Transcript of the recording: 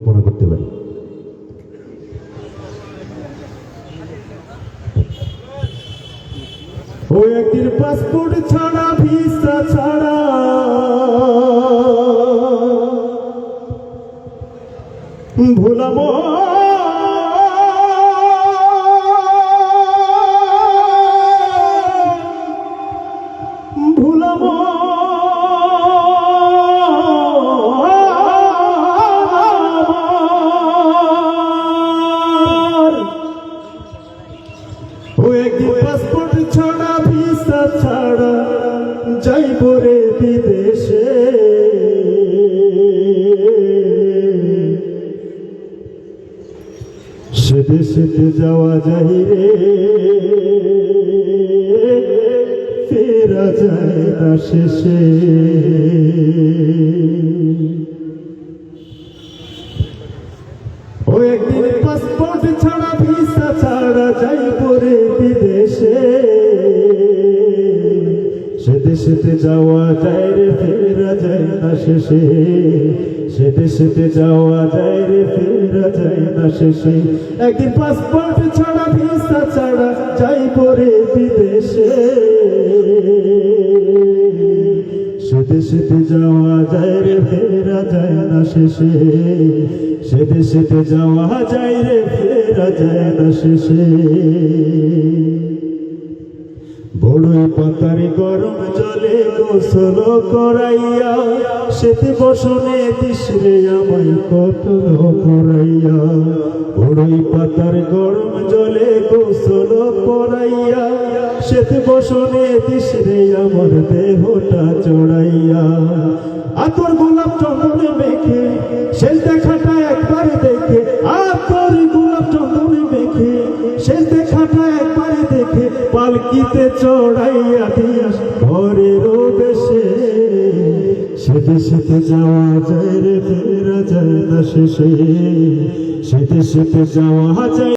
মনে করতে পারি। ও একদিন পাসপোর্ট ছাড়া ভিসা ছাড়া। ভুলাবো একদিন ছাড়া ভিসা ছাড়া বিদেশে। যাওয়া যাই রে, ফেরা যায় না শেষে। ও একদিন পাসপোর্ট ছাড়া সে দেশেতে যাওয়া যায় রে, ফেরা যায় না শেষে। সে দেশেতে যাওয়া যায় রে, ফেরা যায় না শেষে। একদিন পাসপোর্ট ছাড়া ভিসা ছাড়া যাই পরে বিদেশে। সে দেশেতে যাওয়া যায় রে, ফেরা যায় না শেষে। সে দেশেতে যাওয়া যায় রে, ফেরা যায় না শেষে। বড়ই পাতারি গরম জলে গোসল করাইয়া সেতে বসনে দিশরে আমায় কত করাইয়া। বড়ই পাতার গরম জলে গোসল করাইয়া সেতে বসনে দিশরে আমার দেহটা চড়াইয়া আতর গোলাপ চন্দনে মেখে দেখাটা পালকিতে চড়াইয়া দিয়াস ঘরের বেশে সেতে সেতে যাওয়া যায় রে ফেরা যায় না শেষে। সেতে সেতে যাওয়া যায়